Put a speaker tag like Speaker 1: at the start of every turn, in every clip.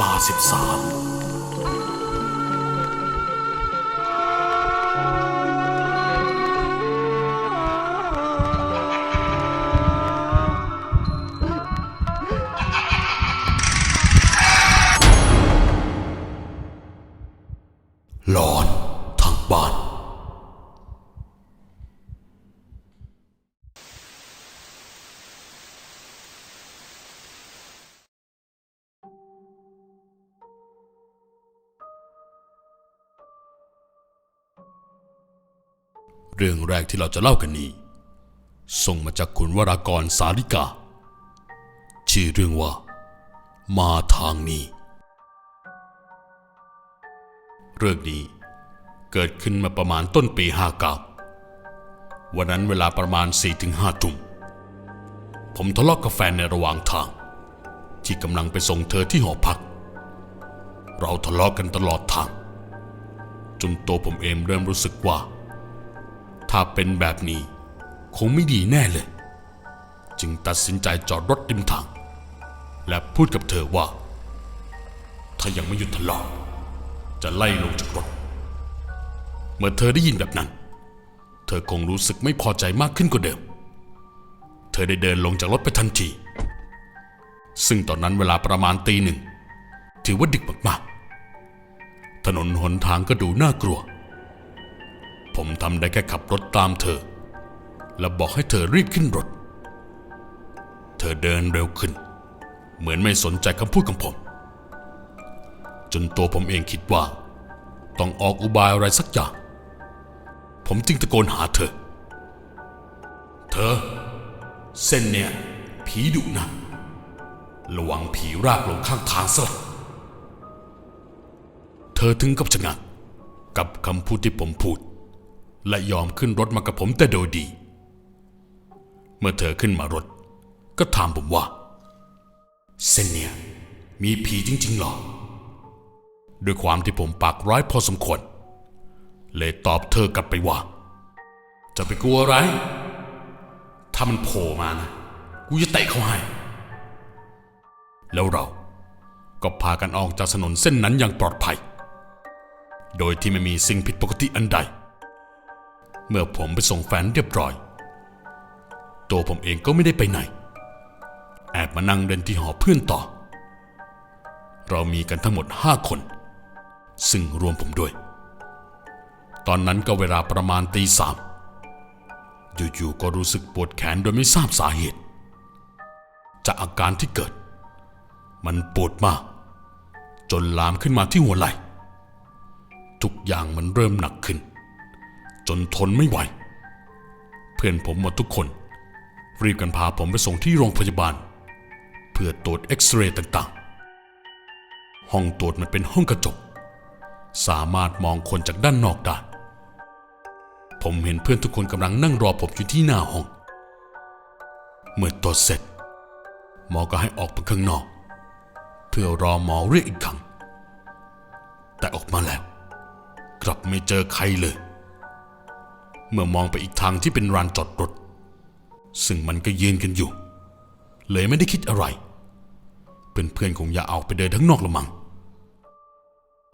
Speaker 1: ลาสิบสาม เรื่องแรกที่เราจะเล่ากันนี้ส่งมาจากคุณวรากรสาลิกา ชื่อเรื่องว่า มาทางนี้ เรื่องนี้เกิดขึ้นมาประมาณต้นปี59วันนั้นเวลาประมาณ4-5ทุ่มผมทะเลาะกกับแฟนในระหว่างทาง ที่กำลังไปส่งเธอที่หอพัก เราทะเลาะกันตลอดทาง จนตัวผมเองเริ่มรู้สึกว่า ถ้าเป็นแบบนี้ คงไม่ดีแน่เลย จึงตัดสินใจจอดรถริมทาง และพูดกับเธอว่า ถ้ายังไม่หยุดทะเลาะจะไล่ลงจากรถ เมื่อเธอได้ยินแบบนั้น เธอคงรู้สึกไม่พอใจมากขึ้นกว่าเดิม เธอได้เดินลงจากรถไปทันที ซึ่งตอนนั้นเวลาประมาณตีหนึ่ง ถือว่าดึกมากๆ ถนนหนทางก็ดูน่ากลัว ผมทำได้แค่ขับรถตามเธอ และบอกให้เธอรีบขึ้นรถ เธอเดินเร็วขึ้น เหมือนไม่สนใจคำพูดของผม จนตัวผมเองคิดว่า ต้องออกอุบายอะไรสักอย่าง ผมจึงตะโกนหาเธอ เธอ เส้นเนี่ย ผีดุนะ ระวังผีรากลงข้างทางซะละเธอถึงกับชะงักกับคำพูดที่ผมพูด และยอมขึ้นรถมากับผมแต่โดยดี เมื่อเธอขึ้นมารถ ก็ถามผมว่าเส้นเนียมีผีจริงๆหรอ ด้วยความที่ผมปากร้ายพอสมควร เลยตอบเธอกลับไปว่า จะไปกลัวอะไร ถ้ามันโผล่มานะ กูจะเตะเขาให้ แล้วเราก็พากันออกจากถนนเส้นนั้นอย่างปลอดภัย โดยที่ไม่มีสิ่งผิดปกติอันใด เมื่อผมไปส่งแฟนเรียบร้อย ตัวผมเองก็ไม่ได้ไปไหน แอบมานั่งเดินที่หอเพื่อนต่อ เรามีกันทั้งหมดห้าคน ซึ่งรวมผมด้วย ตอนนั้นก็เวลาประมาณตีสามอยู่ๆก็รู้สึกปวดแขนโดยไม่ทราบสาเหตุ จากอาการที่เกิด มันปวดมาก จนลามขึ้นมาที่หัวไหล่ ทุกอย่างมันเริ่มหนักขึ้น จนทนไม่ไหว เพื่อนผมหมดทุกคน รีบกันพาผมไปส่งที่โรงพยาบาล เพื่อตรวจเอ็กซเรย์ต่างๆ ห้องตรวจมันเป็นห้องกระจก สามารถมองคนจากด้านนอกได้ ผมเห็นเพื่อนทุกคนกำลังนั่งรอผมอยู่ที่หน้าห้อง เมื่อตรวจเสร็จ หมอก็ให้ออกไปข้างนอก เพื่อรอหมอเรียกอีกครั้งแต่ออกมาแล้ว กลับไม่เจอใครเลย เมื่อมองไปอีกทางที่เป็นลานจอดรถ ซึ่งมันก็ยืนกันอยู่ เลยไม่ได้คิดอะไร เพื่อนๆคงอย่าเอาไปเดินทั้งนอกละมัง้ง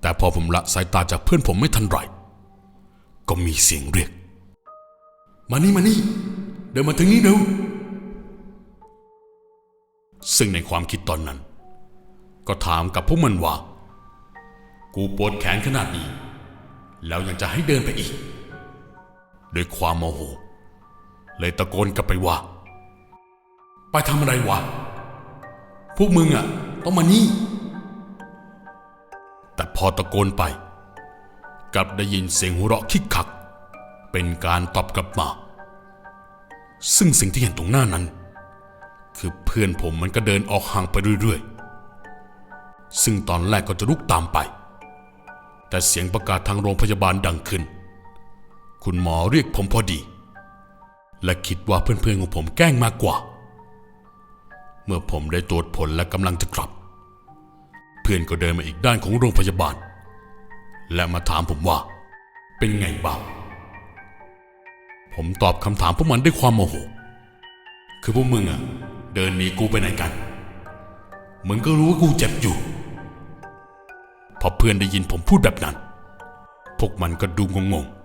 Speaker 1: แต่พอผมละสายตาจากเพื่อนผมไม่ทันไรก็มีเสียงเรียก มานี่มานี่ เดินมาถึงนี้เร็วซึ่งในความคิดตอนนั้น ก็ถามกับพวกมันว่า กูปวดแขนขนาดนี้ แล้วยังจะให้เดินไปอีก ด้วยความโมโห เลยตะโกนกลับไปว่า ไปทำอะไรวะ พวกมึงอะ ต้องมานี่ แต่พอตะโกนไป กลับได้ยินเสียงหัวเราะคิกคัก เป็นการตอบกลับมา ซึ่งสิ่งที่เห็นตรงหน้านั้น คือเพื่อนผมมันก็เดินออกห่างไปเรื่อยๆ ซึ่งตอนแรกก็จะลุกตามไป แต่เสียงประกาศทางโรงพยาบาลดังขึ้น คุณหมอเรียกผมพอดี และคิดว่าเพื่อนๆของผมแกล้งมากกว่า เมื่อผมได้ตรวจผลและกำลังจะกลับ เพื่อนก็เดินมาอีกด้านของโรงพยาบาล และมาถามผมว่า เป็นไงบ้างผมตอบคำถามพวกมันด้วยความโมโห คือพวกมึงอะเดินหนีกูไปไหนกัน มึงก็รู้ว่ากูเจ็บอยู่ พอเพื่อนได้ยินผมพูดแบบนั้น พวกมันก็ดูงงๆ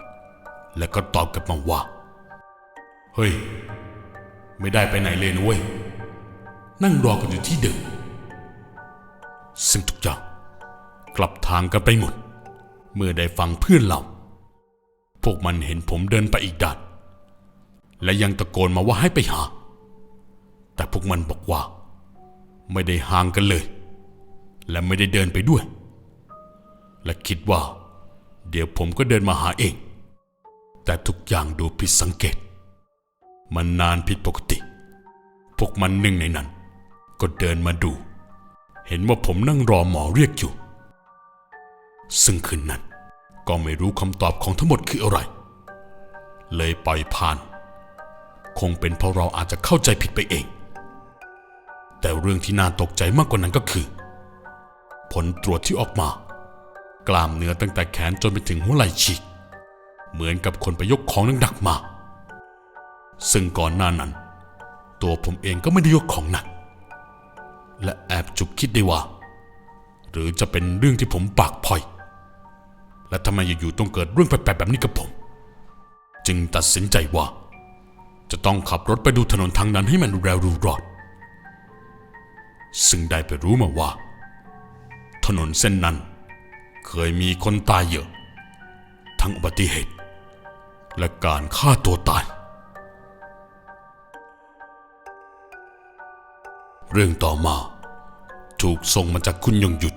Speaker 1: แล้วก็ตอบกลับมาว่า เฮ้ย ไม่ได้ไปไหนเลยนะเว้ย นั่งรอกันอยู่ที่เดิมซึ่งทุกอย่างกลับทางกันไปหมด เมื่อได้ฟังเพื่อนเรา พวกมันเห็นผมเดินไปอีกด้านและยังตะโกนมาว่าให้ไปหา แต่พวกมันบอกว่า ไม่ได้ห่างกันเลย และไม่ได้เดินไปด้วย และคิดว่า เดี๋ยวผมก็เดินมาหาเอง แต่ทุกอย่างดูผิดสังเกต มันนานผิดปกติ พวกมันหนึ่งในนั้น ก็เดินมาดู เห็นว่าผมนั่งรอหมอเรียกอยู่ ซึ่งคืนนั้นก็ไม่รู้คำตอบของทั้งหมดคืออะไร เลยปล่อยผ่าน คงเป็นเพราะเราอาจจะเข้าใจผิดไปเอง แต่เรื่องที่น่าตกใจมากกว่านั้นก็คือ ผลตรวจที่ออกมา กล้ามเนื้อตั้งแต่แขนจนไปถึงหัวไหล่ฉีก เหมือนกับคนไปยกของหนักๆมา ซึ่งก่อนหน้านั้น ตัวผมเองก็ไม่ได้ยกของหนัก และแอบจุกคิดได้ว่า หรือจะเป็นเรื่องที่ผมปากพ่อย และทำไมอยู่ๆต้องเกิดเรื่องแปลกๆแบบนี้กับผม จึงตัดสินใจว่า จะต้องขับรถไปดูถนนทางนั้นให้มันเร็วรูรอด ซึ่งได้ไปรู้มาว่า ถนนเส้นนั้น เคยมีคนตายเยอะ ทั้งอุบัติเหตุ และการฆ่าตัวตาย เรื่องต่อมา ถูกส่งมาจากคุณยงหยุด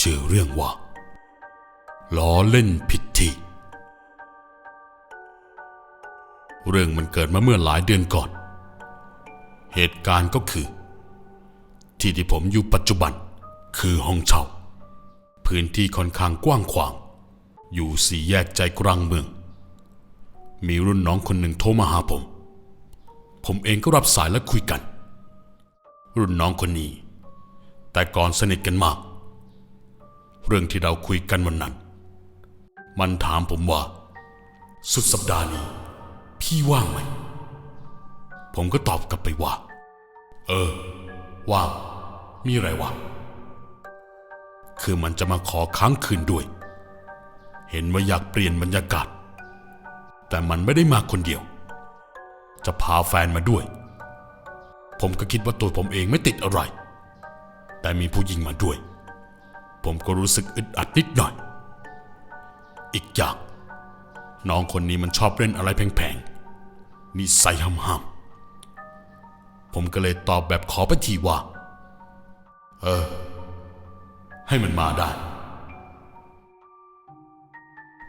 Speaker 1: ชื่อเรื่องว่า ล้อเล่นผิดที่เรื่องมันเกิดมาเมื่อหลายเดือนก่อน เหตุการณ์ก็คือ ที่ที่ผมอยู่ปัจจุบันคือห้องเช่า พื้นที่ค่อนข้างกว้างขวาง อยู่สี่แยกใจกลางเมือง มีรุ่นน้องคนหนึ่งโทรมาหาผม ผมเองก็รับสายและคุยกัน รุ่นน้องคนนี้ แต่ก่อนสนิทกันมาก เรื่องที่เราคุยกันวันนั้น มันถามผมว่า สุดสัปดาห์นี้ พี่ว่างไหม ผมก็ตอบกลับไปว่า เออ ว่าง มีอะไรวะ คือมันจะมาขอค้างคืนด้วย เห็นว่าอยากเปลี่ยนบรรยากาศ แต่มันไม่ได้มาคนเดียว จะพาแฟนมาด้วย ผมก็คิดว่าตัวผมเองไม่ติดอะไร แต่มีผู้หญิงมาด้วย ผมก็รู้สึกอึดอัดนิดหน่อย อีกอย่าง น้องคนนี้มันชอบเล่นอะไรแพงๆนิสัยห้ามๆผมก็เลยตอบแบบขอไปทีว่า เออ ให้มันมาได้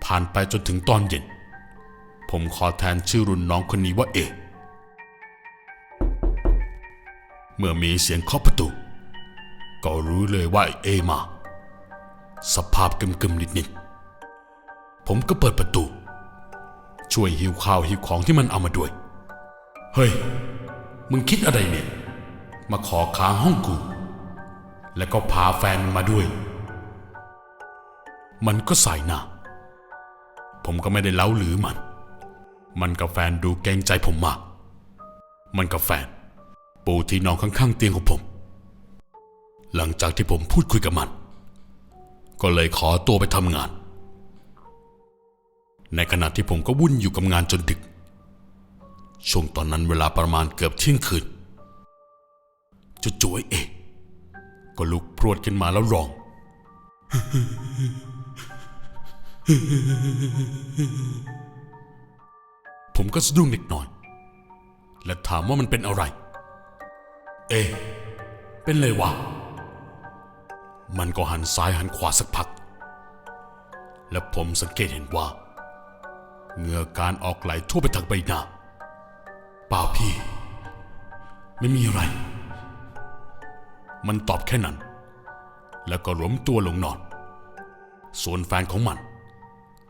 Speaker 1: ผ่านไปจนถึงตอนเย็น ผมขอแทนชื่อรุ่นน้องคนนี้ว่าเอเมื่อมีเสียงเคาะประตู ก็รู้เลยว่าเอมา สภาพกึมๆนิดๆผมก็เปิดประตู ช่วยหิวข้าวหิวของที่มันเอามาด้วย เฮ้ย มึงคิดอะไรเนี่ย มาขอค้างห้องกู แล้วก็พาแฟนมันมาด้วย มันก็ใส่หน้าผมก็ไม่ได้เล้าหรือมัน มันกับแฟนดูเกรงใจผมมาก มันกับแฟน ปูที่นอนข้างๆเตียงของผม หลังจากที่ผมพูดคุยกับมัน ก็เลยขอตัวไปทำงาน ในขณะที่ผมก็วุ่นอยู่กับงานจนดึก ช่วงตอนนั้นเวลาประมาณเกือบเที่ยงคืนจู่ๆเอกก็ลุกพรวดขึ้นมาแล้วร้อง ผมก็สะดุ้งนิดหน่อย และถามว่ามันเป็นอะไร เอ เป็นเลยวะ มันก็หันซ้ายหันขวาสักพัก และผมสังเกตเห็นว่าเหงื่อการออกไหลทั่วไปทางใบหน้าเปล่าพี่ ไม่มีอะไร มันตอบแค่นั้น แล้วก็ล้มตัวลงนอน ส่วนแฟนของมัน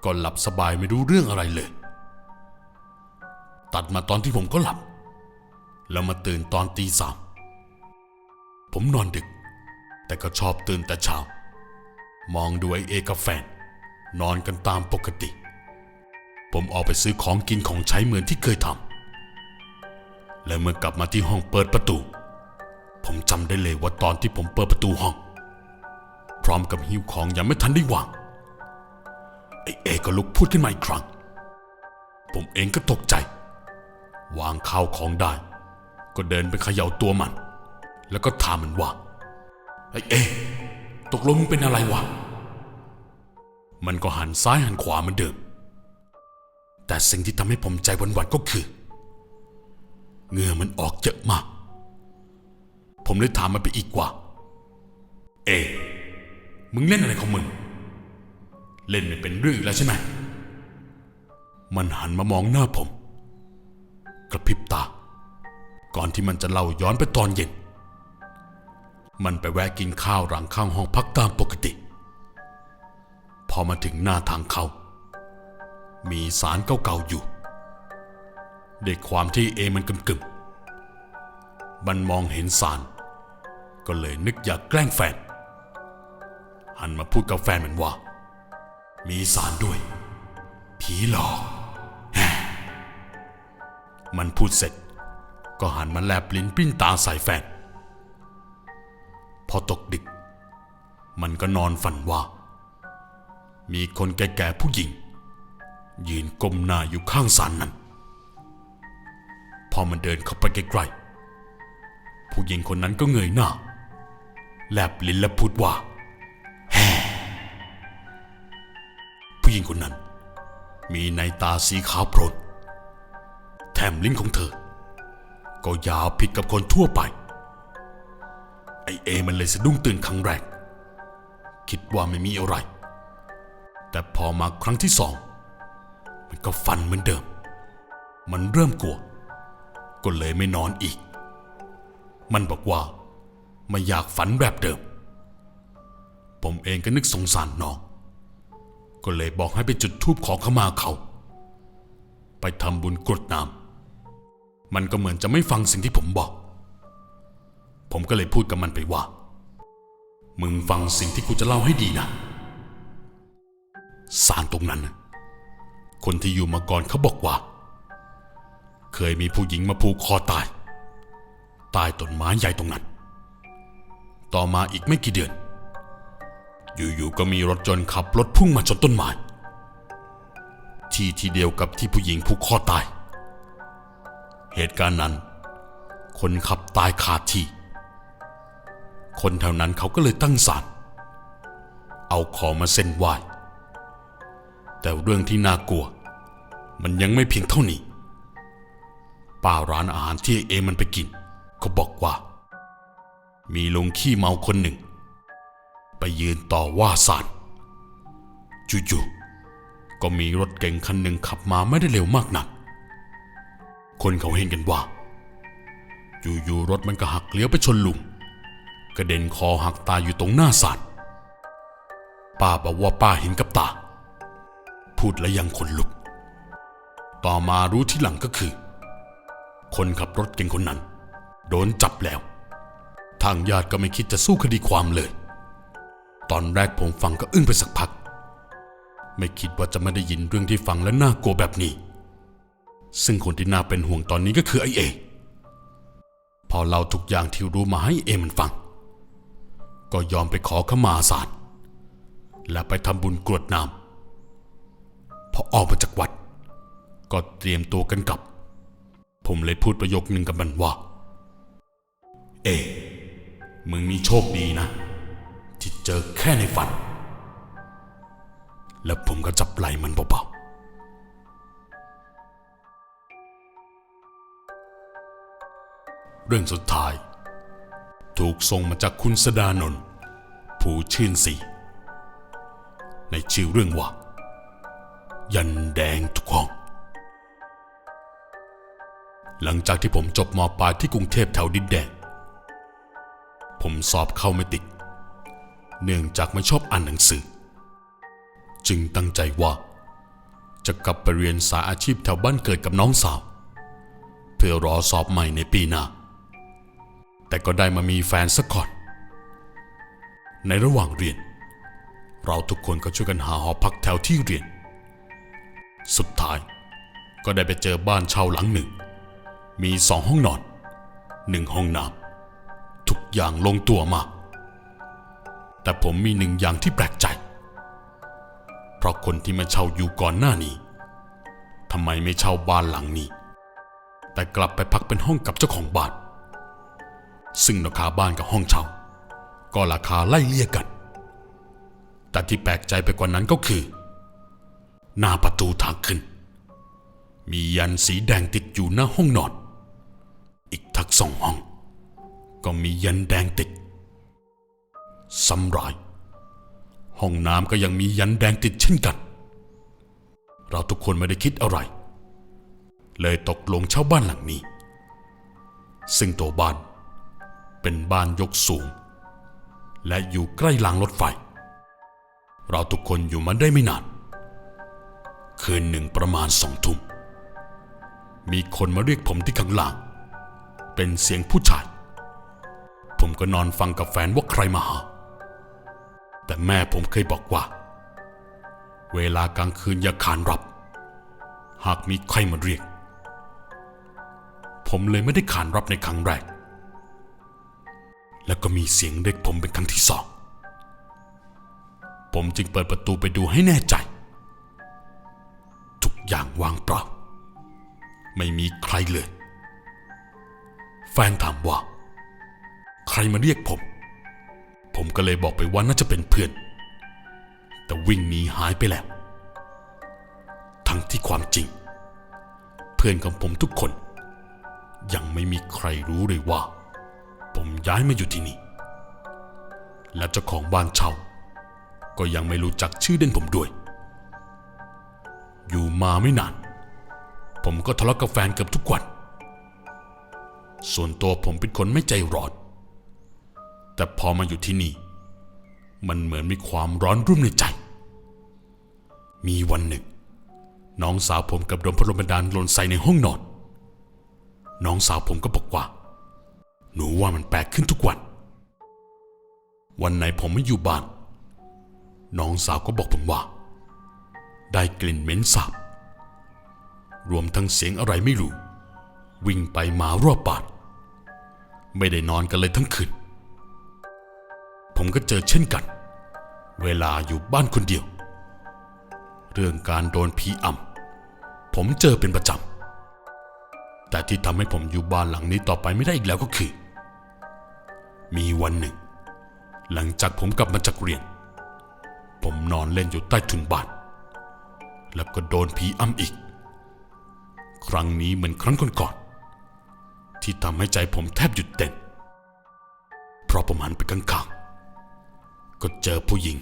Speaker 1: ก็หลับสบายไม่รู้เรื่องอะไรเลย ตัดมาตอนที่ผมก็หลับ แล้วมาตื่นตอนตีสามผมนอนดึก แต่ก็ชอบตื่นแต่เช้า มองดูไอเอกับแฟน นอนกันตามปกติ ผมออกไปซื้อของกินของใช้เหมือนที่เคยทำและเมื่อกลับมาที่ห้องเปิดประตู ผมจำได้เลยว่าตอนที่ผมเปิดประตูห้อง พร้อมกับหิ้วของยังไม่ทันได้วางไอเอก็ลุกพูดขึ้นมาอีกครั้งผมเองก็ตกใจ วางข้าวของได้ ก็เดินไปเขย่าตัวมัน แล้วก็ถามมันว่าไอ้เอตกลงมึงเป็นอะไรวะ มันก็หันซ้ายหันขวาเหมือนเดิม แต่สิ่งที่ทำให้ผมใจหวันๆก็คือเหงื่อมันออกเยอะมาก ผมเลยถามมันไปอีกว่า เอ มึงเล่นอะไรของมึง เล่นไม่เป็นเรื่องแล้วใช่ไหม มันหันมามองหน้าผม กระพริบตา ก่อนที่มันจะเล่าย้อนไปตอนเย็น มันไปแวะกินข้าวหลังข้างห้องพักตามปกติ พอมาถึงหน้าทางเขามีสารเก่าๆอยู่ด้วยความที่เอมันกึ่มๆมันมองเห็นสาร ก็เลยนึกอยากแกล้งแฟน หันมาพูดกับแฟนมันว่า มีสารด้วย ผีหลอก มันพูดเสร็จ ก็หันมาแลบลิ้นปิ้นตาใส่แฟน พอตกดึก มันก็นอนฝันว่า มีคนแก่ๆผู้หญิง ยืนก้มหน้าอยู่ข้างสารนั้น พอมันเดินเข้าไปใกล้ๆผู้หญิงคนนั้นก็เงยหน้า แลบลิ้นและพูดว่าแฮ่ผู้หญิงคนนั้น มีในตาสีขาวโพลน ถมลิ้นของเธอ ก็ยาวผิดกับคนทั่วไป ไอเอมันเลยสะดุ้งตื่นครั้งแรก คิดว่าไม่มีอะไร แต่พอมาครั้งที่สอง มันก็ฟันเหมือนเดิม มันเริ่มกลัว ก็เลยไม่นอนอีก มันบอกว่าไม่อยากฝันแบบเดิม ผมเองก็นึกสงสารน้อง ก็เลยบอกให้ไปจุดธูปขอขมาเขา ไปทำบุญกรวดน้ำ มันก็เหมือนจะไม่ฟังสิ่งที่ผมบอก ผมก็เลยพูดกับมันไปว่า มึงฟังสิ่งที่กูจะเล่าให้ดีนะสารตรงนั้น คนที่อยู่มาก่อนเขาบอกว่า เคยมีผู้หญิงมาผูกคอตาย ตายต้นไม้ใหญ่ตรงนั้น ต่อมาอีกไม่กี่เดือน อยู่ๆก็มีรถยนขับรถพุ่งมาชนต้นไม้ ที่ที่เดียวกับที่ผู้หญิงผูกคอตาย เหตุการณ์นั้น คนขับตายคาดที่ คนแถวนั้นเขาก็เลยตั้งศาลเอาของมาเส้นไหว้แต่เรื่องที่น่ากลัว มันยังไม่เพียงเท่านี้ป้าร้านอาหารที่เอมันไปกินเขาบอกว่า มีลุงขี้เมาคนหนึ่ง ไปยืนต่อว่าศาลจู่ๆก็มีรถเก๋งคันหนึ่งขับมาไม่ได้เร็วมากนัก คนเขาเห็นกันว่า อยู่ๆรถมันก็หักเลี้ยวไปชนลุงกระเด็นคอหักตายอยู่ตรงหน้าศาลป้าบอกว่าป้าเห็นกับตา พูดแล้วยังขนลุก ต่อมารู้ที่หลังก็คือ คนขับรถเก่งคนนั้น โดนจับแล้ว ทางญาติก็ไม่คิดจะสู้คดีความเลย ตอนแรกผมฟังก็อึ้งไปสักพัก ไม่คิดว่าจะไม่ได้ยินเรื่องที่ฟังและน่ากลัวแบบนี้ ซึ่งคนที่น่าเป็นห่วงตอนนี้ก็คือไอเอ พอเล่าทุกอย่างที่รู้มาให้เอมันฟัง ก็ยอมไปขอขมาศาลและไปทำบุญกรวดน้ำพอออกมาจากวัด ก็เตรียมตัวกันกลับ ผมเลยพูดประโยคหนึ่งกับมันว่า เอ มึงนี่โชคดีนะ ที่เจอแค่ในฝัน แล้วผมก็จับไหล่มันเบา เรื่องสุดท้าย ถูกส่งมาจากคุณสดานนท์ผู้ชื่นสีในชื่อเรื่องว่า ยันแดงทุกห้อง หลังจากที่ผมจบมปลายที่กรุงเทพแถวดินแดง ผมสอบเข้าไม่ติด เนื่องจากไม่ชอบอ่านหนังสือ จึงตั้งใจว่า จะกลับไปเรียนสายอาชีพแถวบ้านเกิดกับน้องสาว เพื่อรอสอบใหม่ในปีหน้า แต่ก็ได้มามีแฟนสักก่อน ในระหว่างเรียน เราทุกคนก็ช่วยกันหาหอพักแถวที่เรียน สุดท้ายก็ได้ไปเจอบ้านเช่าหลังหนึ่ง มีสองห้องนอนหนึ่งห้องน้ำทุกอย่างลงตัวมาก แต่ผมมีหนึ่งอย่างที่แปลกใจ เพราะคนที่มาเช่าอยู่ก่อนหน้านี้ทำไมไม่เช่าบ้านหลังนี้ แต่กลับไปพักเป็นห้องกับเจ้าของบ้าน ซึ่งราคาบ้านกับห้องเช่า ก็ราคาไล่เลี่ยกัน แต่ที่แปลกใจไปกว่านั้นก็คือ หน้าประตูทางขึ้น มียันสีแดงติดอยู่หน้าห้องนอน อีกทักสองห้อง ก็มียันแดงติดซ้ำร้ายห้องน้ำก็ยังมียันแดงติดเช่นกัน เราทุกคนไม่ได้คิดอะไร เลยตกลงเช่าบ้านหลังนี้ ซึ่งตัวบ้าน เป็นบ้านยกสูง และอยู่ใกล้รางรถไฟ เราทุกคนอยู่มันได้ไม่นาน คืนหนึ่งประมาณสองทุ่ม มีคนมาเรียกผมที่ข้างล่าง เป็นเสียงผู้ชาย ผมก็นอนฟังกับแฟนว่าใครมาหา แต่แม่ผมเคยบอกว่า เวลากลางคืนอย่าขานรับ หากมีใครมาเรียก ผมเลยไม่ได้ขานรับในครั้งแรก แล้วก็มีเสียงเรียกผมเป็นครั้งที่สอง ผมจึงเปิดประตูไปดูให้แน่ใจ ทุกอย่างวางเปล่า ไม่มีใครเลย แฟนถามว่า ใครมาเรียกผม ผมก็เลยบอกไปว่าน่าจะเป็นเพื่อน แต่วิ่งหนีหายไปแล้ว ทั้งที่ความจริง เพื่อนของผมทุกคน ยังไม่มีใครรู้เลยว่า ผมย้ายมาอยู่ที่นี่ และเจ้าของบ้านเช่า ก็ยังไม่รู้จักชื่อเด่นผมด้วย อยู่มาไม่นาน ผมก็ทะเลาะกับแฟนเกือบทุกวัน ส่วนตัวผมเป็นคนไม่ใจร้อน แต่พอมาอยู่ที่นี่ มันเหมือนมีความร้อนรุ่มในใจ มีวันหนึ่ง น้องสาวผมกับโดนพัดลมบันดาลหล่นใส่ในห้องนอน น้องสาวผมก็บอกว่า หนูว่ามันแปลกขึ้นทุกวัน วันไหนผมไม่อยู่บ้าน น้องสาวก็บอกผมว่า ได้กลิ่นเหม็นสาบ รวมทั้งเสียงอะไรไม่รู้ วิ่งไปมารอบบ้าน ไม่ได้นอนกันเลยทั้งคืน ผมก็เจอเช่นกัน เวลาอยู่บ้านคนเดียว เรื่องการโดนผีอ่ำผมเจอเป็นประจำแต่ที่ทำให้ผมอยู่บ้านหลังนี้ต่อไปไม่ได้อีกแล้วก็คือ มีวันหนึ่ง หลังจากผมกลับมาจากเรียน ผมนอนเล่นอยู่ใต้ถุนบ้าน แล้วก็โดนผีอำอีก ครั้งนี้เหมือนครั้งก่อนๆที่ทำให้ใจผมแทบหยุดเต้นเพราะผมหันไปข้างๆก็เจอผู้หญิง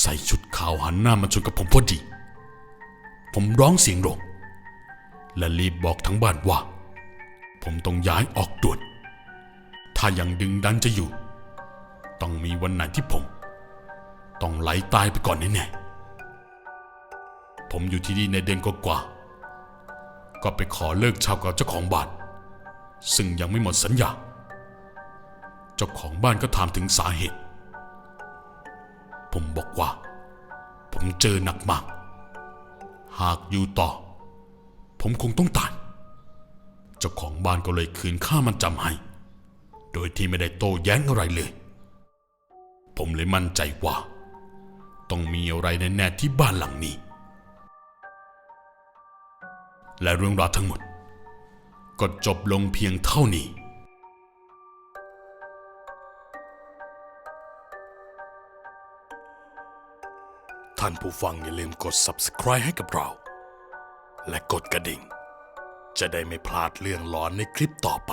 Speaker 1: ใส่ชุดขาวหันหน้ามาชนกับผมพอดี ผมร้องเสียงโรงและรีบบอกทั้งบ้านว่า ผมต้องย้ายออกด่วน ถ้ายังดึงดันจะอยู่ ต้องมีวันไหนที่ผม ต้องไหลตายไปก่อนแน่ๆผมอยู่ที่นี่ในเดือนกว่าๆก็ไปขอเลิกเช่ากับเจ้าของบ้าน ซึ่งยังไม่หมดสัญญา เจ้าของบ้านก็ถามถึงสาเหตุ ผมบอกว่า ผมเจอหนักมาก หากอยู่ต่อ ผมคงต้องตาย เจ้าของบ้านก็เลยคืนค่ามันจำให้ โดยที่ไม่ได้โต้แย้งอะไรเลย ผมเลยมั่นใจว่า ต้องมีอะไรแน่ๆที่บ้านหลังนี้ และเรื่องราวทั้งหมด ก็จบลงเพียงเท่านี้ท่านผู้ฟังอย่าลืมกด subscribe ให้กับเรา และกดกระดิ่ง จะได้ไม่พลาดเรื่องหลอนในคลิปต่อไป